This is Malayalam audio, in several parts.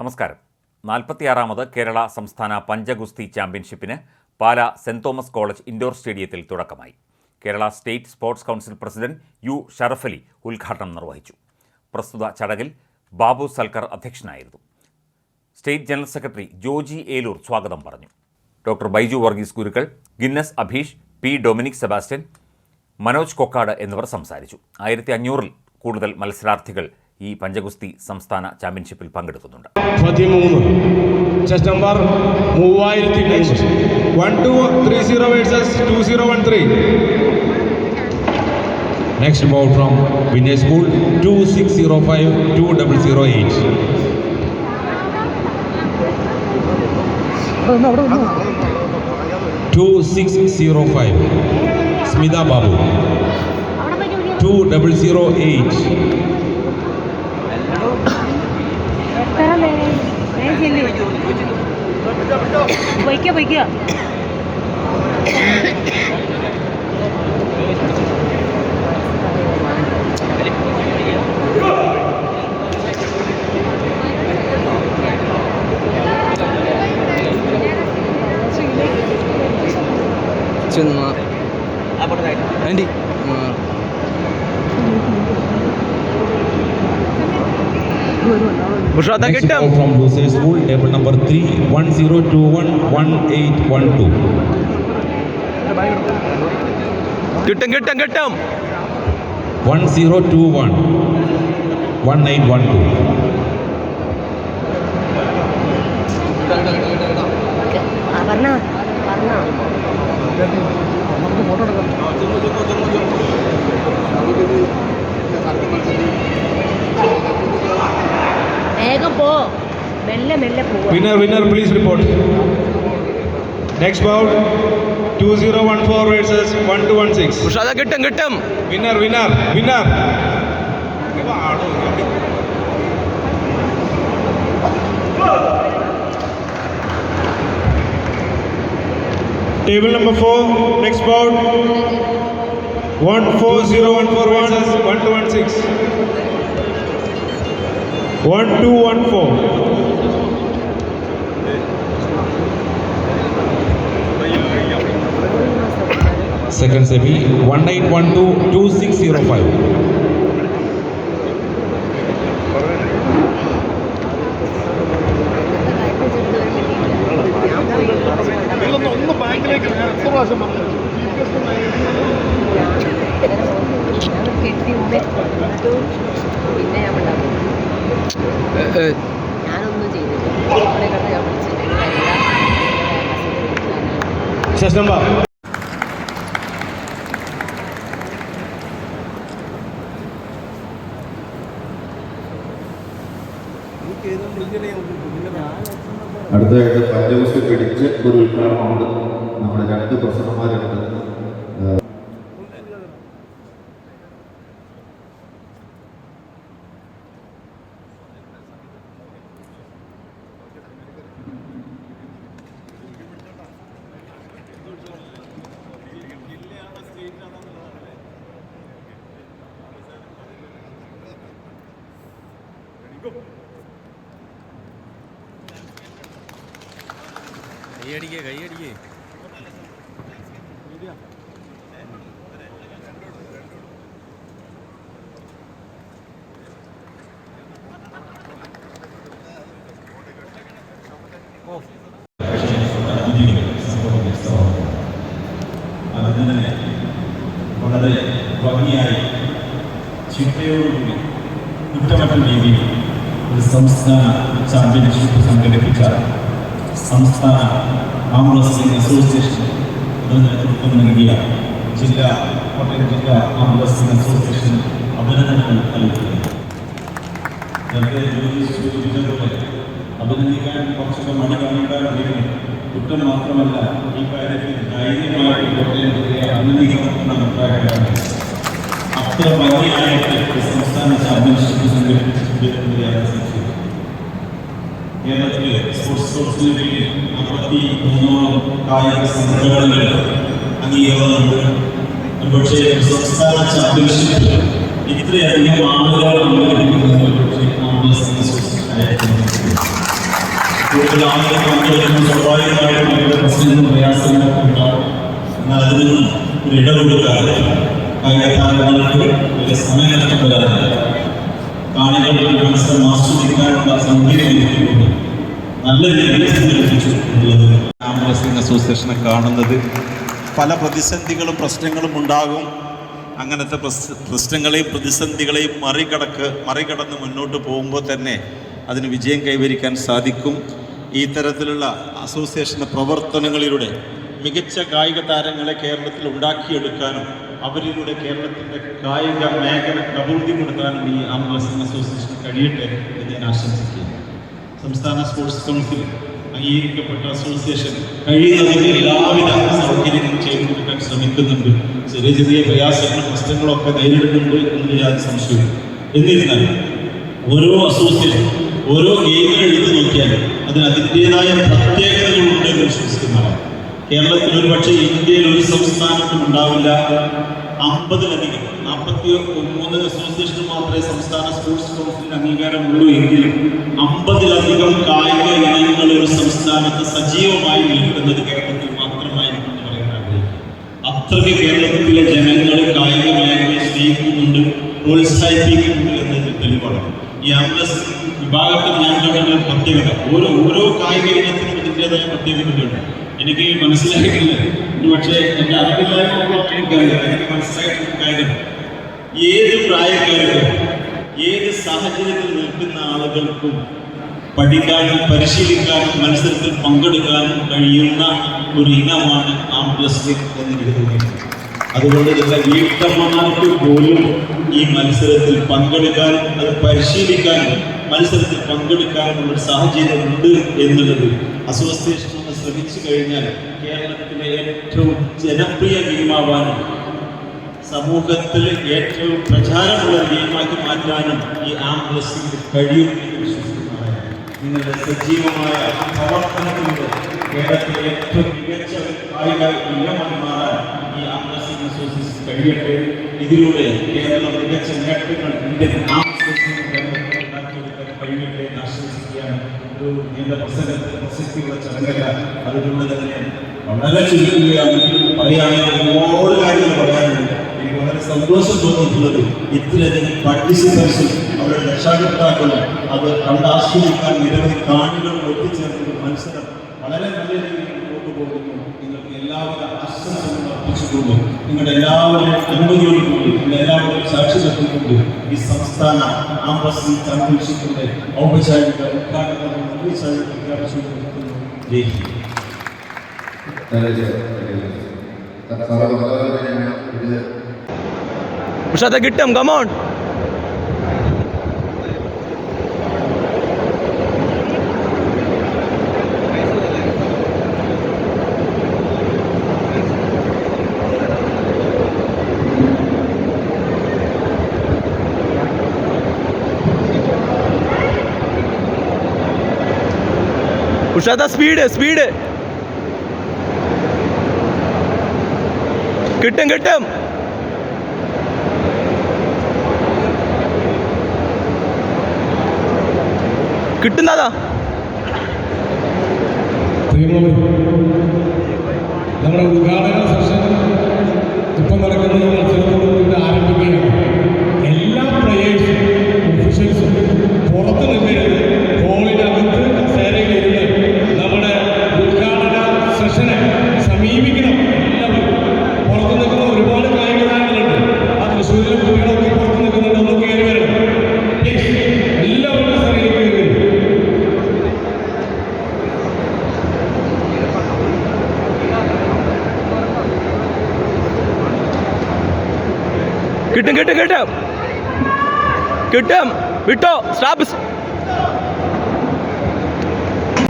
നമസ്കാരം. നാൽപ്പത്തിയാറാമത് കേരള സംസ്ഥാന പഞ്ചഗുസ്തി ചാമ്പ്യൻഷിപ്പിന് Pala Saint Thomas college indoor സ്റ്റേഡിയത്തിൽ തുടക്കമായി. Kerala state sports council president U Sharafali ഉദ്ഘാടനം നിർവഹിച്ചു. പ്രസ്തുത ചടങ്ങിൽ ബാബു സൽക്കർ അധ്യക്ഷനായിരുന്നു. State general secretary Joji Eloor സ്വാഗതം പറഞ്ഞു. Doctor Baiju Varghese Gurukkal Guinness Abheesh P Dominic Sebastian Manoj Kokkad എന്നിവർ സംസാരിച്ചു. ആയിരത്തി അഞ്ഞൂറിൽ കൂടുതൽ മത്സരാർത്ഥികൾ ഈ പഞ്ചഗുസ്തി സംസ്ഥാന ചാമ്പ്യൻഷിപ്പിൽ പങ്കെടുക്കുന്നുണ്ട്. പതിമൂന്ന്. നമ്പർ മൂവായിരത്തി two zero one next bowl from Vinesh school two six zero five two two six zero five Smitha Babu two double zero eight പൊയ്ക്കോ പൊയ്ക്കോ Bushra Kittam. From Dosai School, table number 3, 10211812. Kittam, Kittam, Kittam. 1021 1812. Okay, Varna, Varna. മെല്ലെ മെല്ലെ പോവാ Winner, winner, please report. Next bout, two zero one four versus one two one six. ബുഷാത്ത കിട്ടും കിട്ടും Winner, winner, winner. Table number four, next bout, one four zero one four versus one two one six. One two one four. Eight one two two six zero five. കെട്ടി ഉമ്മ ഇട്ടു. പിന്നെ ഞാനൊന്നും ചെയ്തില്ല ഇവിടെ അടുത്തതായിട്ട് പഞ്ചവസ്തു പിടിച്ച് ഒരു ഉദ്ഘാടനമുണ്ട്. നമ്മുടെ രണ്ട് പ്രസിഡന്മാരുണ്ട് കൈയടിക്കേ കൈയടിക്കേ. വളരെ ഭംഗിയായി ചിട്ടയോടുകൂടി കുറ്റമറ്റ രീതിയിൽ ഒരു സംസ്ഥാന ചാമ്പ്യൻഷിപ്പ് സംഘടിപ്പിച്ച സംസ്ഥാന ആം റെസ്ലിംഗ് അസോസിയേഷൻ നേതൃത്വം നൽകിയ ജില്ലാ കോട്ടയം ജില്ലാ ആം റെസ്ലിംഗ് അസോസിയേഷൻ അഭിനന്ദനങ്ങൾ നൽകുന്നു. നേരത്തെ ജോലി സൂചിപ്പിച്ചതുപോലെ അഭിനന്ദിക്കാൻ കുറച്ചൊക്കെ മണി കാണിക്കാറുണ്ടെങ്കിൽ കുറ്റം മാത്രമല്ല ഈ കാര്യത്തിൽ ധൈര്യമായി കോട്ടയം ജില്ലയെ അഭിനന്ദിക്കണമെന്ന അഭിപ്രായമാണ് അത്ര ഭംഗിയായിട്ട് സംസ്ഥാന ചാമ്പ്യൻഷിപ്പ് സംഘടിപ്പിച്ചിട്ടുള്ളതാണ് സംശയം കേരളത്തിലെ സ്പോർട്സ് കൗൺസിലിൽ അമ്പത്തി മൂന്നോളം കായിക സംഘടനകൾ അംഗീകാരമുണ്ട്. പക്ഷേ സംസ്ഥാന ചാമ്പ്യൻഷിപ്പ് ഇത്രയധികം ആളുകൾ പങ്കെടുക്കുന്നത് പക്ഷേ കോൺഗ്രസ് കൂടുതൽ ആളുകൾ പങ്കെടുക്കുന്ന സ്വാഭാവികമായിട്ടും അവരുടെ പ്രശ്നങ്ങളും പ്രയാസങ്ങളൊക്കെ ഉണ്ടാവും. എന്നാൽ അതിൽ നിന്നും ഒരു ഇടപെടുക്കാതെ കായിക താരങ്ങൾക്ക് സമയം നഷ്ടപ്പെടാതെ കാണികളുടെ മത്സരം ആസ്വദിക്കാനുള്ള സൗകര്യം നല്ല രീതിയിൽ സംഘടിപ്പിച്ചു അസോസിയേഷനെ കാണുന്നത്. പല പ്രതിസന്ധികളും പ്രശ്നങ്ങളും ഉണ്ടാകും. അങ്ങനത്തെ പ്രശ്നങ്ങളെയും പ്രതിസന്ധികളെയും മറികടക്ക് മറികടന്ന് മുന്നോട്ട് പോകുമ്പോൾ തന്നെ അതിന് വിജയം കൈവരിക്കാൻ സാധിക്കും. ഈ തരത്തിലുള്ള അസോസിയേഷന്റെ പ്രവർത്തനങ്ങളിലൂടെ മികച്ച കായിക താരങ്ങളെ കേരളത്തിൽ ഉണ്ടാക്കിയെടുക്കാനും അവരിലൂടെ കേരളത്തിന്റെ കായിക മേഖല പ്രബോധിപ്പെടുത്താൻ ഈ ആം അസോസിയേഷൻ കഴിയട്ടെ എന്ന് ഞാൻ ആശംസിക്കുന്നു. സംസ്ഥാന സ്പോർട്സ് കൗൺസിൽ അംഗീകരിക്കപ്പെട്ട അസോസിയേഷൻ കഴിയുന്നതിന് എല്ലാവിധ സൗകര്യങ്ങളും ചെയ്തു കൊടുക്കാൻ ശ്രമിക്കുന്നുണ്ട്. ചെറിയ ചെറിയ പ്രയാസങ്ങളും പ്രശ്നങ്ങളൊക്കെ നേരിടുന്നുണ്ട് എന്ന് ഞാൻ സംശയം എന്നിരുന്നാൽ ഓരോ അസോസിയേഷൻ ഓരോ ഗെയിമുകൾ എടുത്തു നോക്കിയാൽ അതിന് അതിന്റെതായ പ്രത്യേകതകളുണ്ട് എന്ന് വിശ്വസിക്കുന്നതാണ് കേരളത്തിൽ ഒരു പക്ഷേ ഇന്ത്യയിൽ ഒരു സംസ്ഥാനത്തും ഉണ്ടാവില്ല. അമ്പതിലധികം നാൽപ്പത്തി മൂന്ന് അസോസിയേഷൻ മാത്രമേ സംസ്ഥാന സ്പോർട്സ് കൗൺസിലിന് അംഗീകാരമുള്ളൂ എങ്കിലും അമ്പതിലധികം കായിക ഇനങ്ങൾ ഒരു സംസ്ഥാനത്ത് സജീവമായി നിൽക്കുന്നത് കേരളത്തിൽ മാത്രമായിരിക്കും പറയാൻ ആഗ്രഹിക്കുന്നു. അത്രയ്ക്ക് കേരളത്തിലെ ജനങ്ങൾ കായിക മേഖലയെ സ്നേഹിക്കുന്നുണ്ട് പ്രോത്സാഹിപ്പിക്കുന്നുണ്ട് എന്നതിൽ തെളിവാണ്. ഈ ആംബുലൻസ് വിഭാഗത്തിൽ ഞാൻ കണ്ട ഒരു പ്രത്യേകത ഓരോ ഓരോ കായിക ഇനത്തിനും ഇതിന്റെതായ പ്രത്യേകതകളുണ്ട്. എനിക്ക് മനസ്സിലായിട്ടില്ല. പക്ഷേ എന്റെ അറിവില്ലായ്മ എനിക്കറിയാം എനിക്ക് മനസ്സിലായിട്ടുള്ള കാര്യം ഏത് പ്രായക്കാർക്കും ഏത് സാഹചര്യത്തിൽ നിൽക്കുന്ന ആളുകൾക്കും പഠിക്കാനും പരിശീലിക്കാനും മത്സരത്തിൽ പങ്കെടുക്കാനും കഴിയുന്ന ഒരു ഇനമാണ് ആം എന്ന് എന്നെനിക്ക് തോന്നിയിട്ടുണ്ട്. അതുകൊണ്ട് തന്നെ വീട്ടമ്മമാർക്ക് പോലും ഈ മത്സരത്തിൽ പങ്കെടുക്കാനും അത് പരിശീലിക്കാനും മത്സരത്തിൽ പങ്കെടുക്കാനുമുള്ള ഒരു സാഹചര്യമുണ്ട് എന്നുള്ളത് അസോസിയേഷൻ ശ്രമിച്ചു കഴിഞ്ഞാൽ കേരളത്തിലെ ഏറ്റവും ജനപ്രിയ ഗെയിമാവാനും സമൂഹത്തിൽ ഏറ്റവും പ്രചാരമുള്ള ഗെയിമാക്കി മാറ്റാനും ഈ ആംബുലൻസിന് കഴിയും എന്ന് വിശ്വസിക്കുന്നതാണ് നിങ്ങളുടെ സജീവമായ പ്രവർത്തനത്തിലൂടെ കേരളത്തിലെ ഏറ്റവും മികച്ച കായിക ഇനമായി മാറാൻ ഈ ആം റെസ്ലിംഗ് അസോസിയേഷൻ കഴിയട്ടെ. ഇതിലൂടെ കേരളം മികച്ച നേട്ടങ്ങൾ ഇന്ത്യൻ ആം റെസ്ലിംഗ് രംഗത്ത് ഉണ്ടാക്കിയെടുക്കാൻ കഴിയട്ടെ എന്ന് ആശംസിക്കുകയാണ്. ഒരു നീണ്ട പ്രസംഗത്തിൽ പ്രസക്തിയുള്ള ചടങ്ങല്ല അതുകൊണ്ട് തന്നെ വളരെ ചുരുക്കുകയാണ് പറയുകയാണെങ്കിൽ ഒരുപാട് കാര്യങ്ങൾ പറയാനുണ്ട്. എനിക്ക് വളരെ സന്തോഷം തോന്നിയിട്ടുള്ളത് ഇത്രയധികം പാർട്ടിസിപ്പൻസും അവരുടെ രക്ഷാകർത്താക്കളും അത് കണ്ടാസ്വദിക്കാൻ നിരവധി കാണികൾ ഒത്തുചേർന്ന മത്സരം വളരെ നല്ല രീതിയിൽ മുന്നോട്ട് പോകുന്നു. നിങ്ങൾക്ക് എല്ലാവരും ആശംസകളും അർപ്പിച്ചുകൊണ്ട് നിങ്ങളുടെ എല്ലാവരുടെയും അനുമതിയോടുകൂടി നിങ്ങൾ എല്ലാവരും സാക്ഷി നിർത്തിക്കൊണ്ട് ഈ സംസ്ഥാന ആംബസി ചാമ്പ്യൻഷിപ്പിന്റെ ഔപചാരിക ഉദ്ഘാടനം നിർവഹിച്ചായി പ്രഖ്യാപിച്ചുകൊണ്ടിരിക്കുന്നു ജയ് ഹിന്ദ്. സാറ് പറഞ്ഞതുപോലെ ഞാൻ ഇത് ഉഷാദ കിട്ടും കമോൺ ഉഷാദ സ്പീഡ് കിട്ടും കിട്ടും. കിട്ടുന്നതാ. നമ്മുടെ ഉദ്ഘാടന സെഷൻ ഇപ്പം നടക്കുന്ന കിട്ടും കിട്ടും കിട്ടും. കിട്ടും. വിട്ടോ സ്റ്റാപ്പ്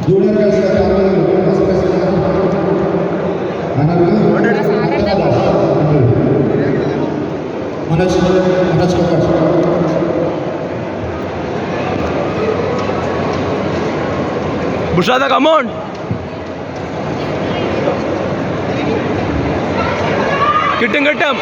ജൂനിയർ ഗേൾസിലെ താരങ്ങൾ first Manoj Manoj Kokkar Ushada come on കിട്ടും കിട്ടും.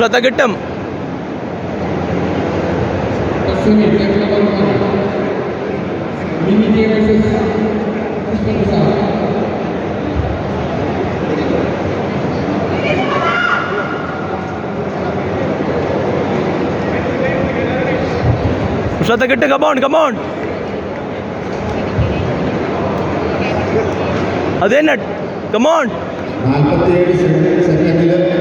शतकम शतकट कमौंड कमौंड अद कमौंड 47 सेंटीमीटर